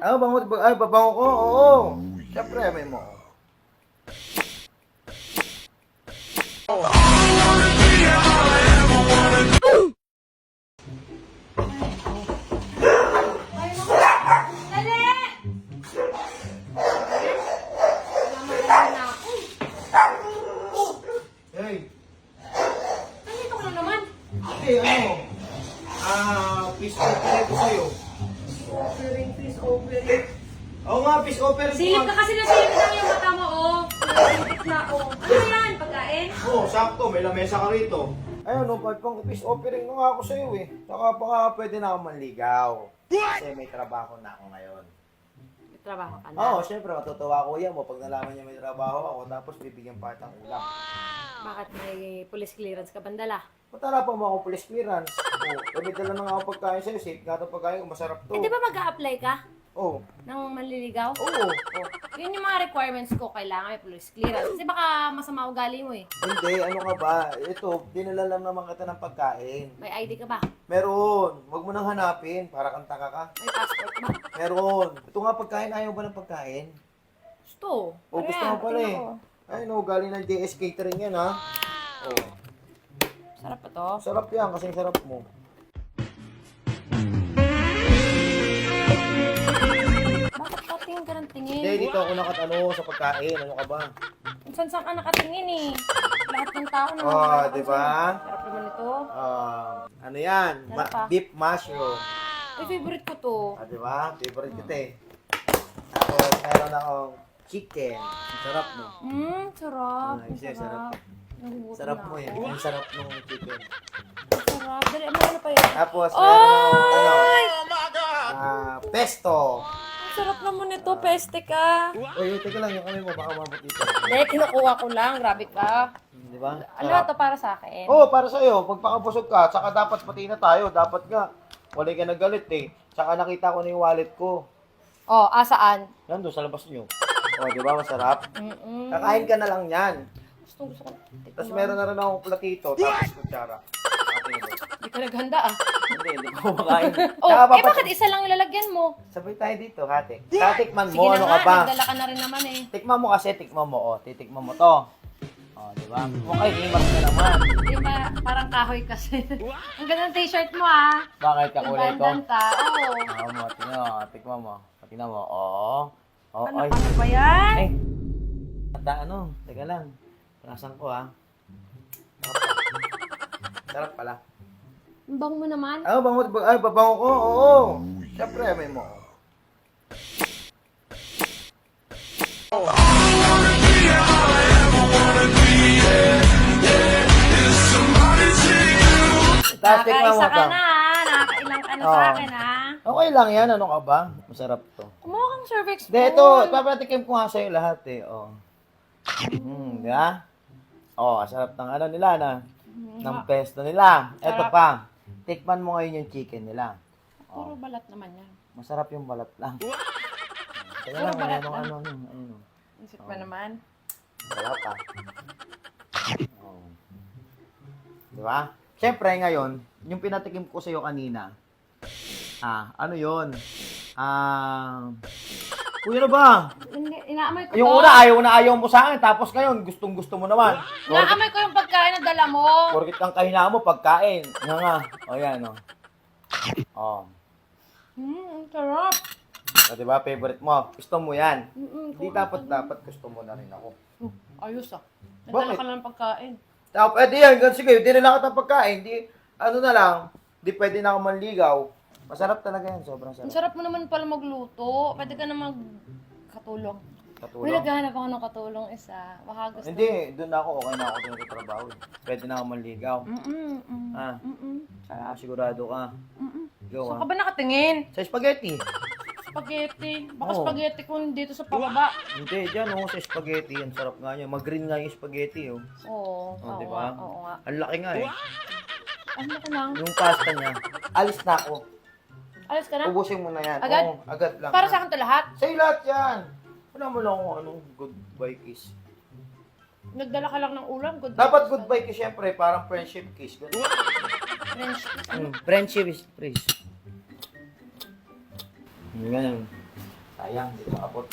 Ano, bango, ay, babango ko? Oo. Siyempre, may mo. Ay, Please, offering. Oo nga, peace offer ko. Silip ka kasi na silip na yung mata mo, oh. Silip na, oh. Ano yan? Pagkain? Oo, sakto, may lamesa ka rito. Ayun, no, pag pang peace offering ko nga ako sa'yo eh. Saka baka pwede na ako manligaw. Kasi may trabaho na ako ngayon. May trabaho ka na. Oo, syempre, matutuwa ko yan mo pag nalaman niya may trabaho ako, tapos bibigyan pa kitang ulam. Bakit may police clearance ka bandala? Patara pa mo ako police clearance. Oo, pwede dala na nga ako pagkain sa'yo. Safe nga itong pagkain ko, masarap to. Eh, di ba mag-a-apply ka Oo. ng manliligaw? Oo. Oh, yun yung mga requirements ko. Kailangan may police clearance. Kasi baka masama ugali mo eh. Hindi, ano ka ba? Ito, dinala lang naman kita ng pagkain. May ID ka ba? Meron. Huwag mo nang hanapin para kang taka ka. May passport ba? Meron. Ito nga pagkain, ayaw ba ng pagkain? Gusto. O, gusto mo pala eh. Ay no, galing ng JS Catering yan ha. Oh, Sarap pa to. sarap yan kasi sarap mo. Tingin ka ng tingin? Hindi, dito ako nakatano sa pagkain. Ano ka ba? Saan saan ka nakatingin eh? Lahat ng tao na Oh, di ba? Sarap naman ito. Ah, ano yan? Ma- Sarap pa. beef mushroom. Ay, favorite ko to. Ah, di ba? Favorite kita eh. Tapos, meron akong chicken. Sarap no? Mmm, sarap. Ah, Ang siya, sarap. sarap. Sarap mo eh. Ang sarap ng chicken. Sarap. Dali, ano, ano pa yun? Tapos, meron akong ano, Ay! ah, pesto. Sarap naman ito, peste ka. Uy, teka lang, yung kamay mo, baka mabot dito. Hindi, kinukuha ko lang. Grabe ka. Di ba? Ano Sarap. to para sa akin? Oo, oh, para sa'yo. Pagpakabusog ka, tsaka dapat pati na tayo. Dapat nga. Wala ka nagalit eh. Tsaka nakita ko na yung wallet ko. Oh, asaan? Yan doon sa labas nyo. Oh, di ba? Masarap. Mm-mm. Kakain ka na lang yan. Gusto, gusto ko. Tapos meron na rin akong platito, tapos kutsara. Hindi ka naghanda ah. Hindi, hindi ko makain. Oh, eh bakit isa lang ilalagyan mo? Sabay tayo dito, hati. Tatikman Sige mo, na ano nga, ka ba? nagdala ka na rin naman eh. Tikman mo kasi, tikman mo. Oh, titikman mo to. Oh, di ba? Okay, himas ka naman. Di ba, parang kahoy kasi. Ang ganda ng t-shirt mo ah. Bakit kakulay ko? Bandan ka. Oo. Oo mo, tingnan mo, tikman mo. Tingnan mo, oo. Oh, Ano ay. ano ba yan? Ay. Ata, ano? Teka lang. Panasan ko, ha? Sarap pa. Sarap pala. Ang bang mo naman. Ano, bango, ay, babango ko? Oo. Siyempre, may mo. Tapos, tikman mo Nakakaisa ka to. na ah. Ka na sa Oo. akin ah. Okay lang yan, ano ka ba? Masarap to. Kumuha kang cervix Hindi, ito, papatikim ko nga sa'yo lahat eh. Oh. Hmm, di ba? Oh, sarap ng ano nila na. Ng pesto nila. Sarap. pa. Tikman mo ngayon yung chicken nila. Puro balat naman yan. Masarap yung balat lang. Kaya Puro lang, balat ano, ano, ano, ano. Isip mo naman. Wala pa. Oh. Di ba? Siyempre ngayon, yung pinatikim ko sa'yo kanina, ah, ano yon Ah, kuya na ba? Hindi, inaamoy ko Yung to. una, ayaw na ayaw mo sa akin, tapos ngayon, gustong gusto mo naman. Porkit, Inaamoy ko yung pagkain na dala mo. porkit kang kahina mo, pagkain. Nga nga. O yan, o. O. Hmm, ang sarap. O, diba, favorite mo. Gusto mo yan. Mm-mm, Hindi dapat, dapat gusto mo na rin ako. Oh, ayos ah. Bakit? Nagdala ka lang ng pagkain. Tapos, eh, di yan, gan- sige, di na lang kita pagkain. Di, ano na lang, di pwede na ako manligaw. Masarap talaga yan, sobrang Ang sarap. sarap mo naman pala magluto. Pwede ka na magkatulong. Uy, Katulong. naghahanap ako ng katulong isa. Baka gusto Hindi, doon ako, okay na ako doon sa trabaho. eh. Pwede na ako manligaw. Mm-mm, mm Ah, mm ah, sigurado ka. mm Go, Saan ah. ka ba nakatingin? Sa spaghetti. Spaghetti. Baka Oo. spaghetti ko dito sa pababa. Hindi, dyan oh, sa spaghetti. Ang sarap nga niya. Mag-green nga yung spaghetti, oh. Oo. Oh, oo di ba? nga, Oo nga. Ang laki nga eh. Ano ka lang? Yung pasta niya. Alis na ako. Alis ka na? Ubusin mo na yan. Agad? Oo, agad lang. Para sa akin to lahat. Sa'yo lahat yan. Wala mo lang kung anong goodbye kiss. Nagdala ka lang ng ulam. Good Dapat goodbye kiss, syempre. Parang friendship kiss. Ganun. French. Mm, friendship is please. Ganun. Sayang, hindi makapot.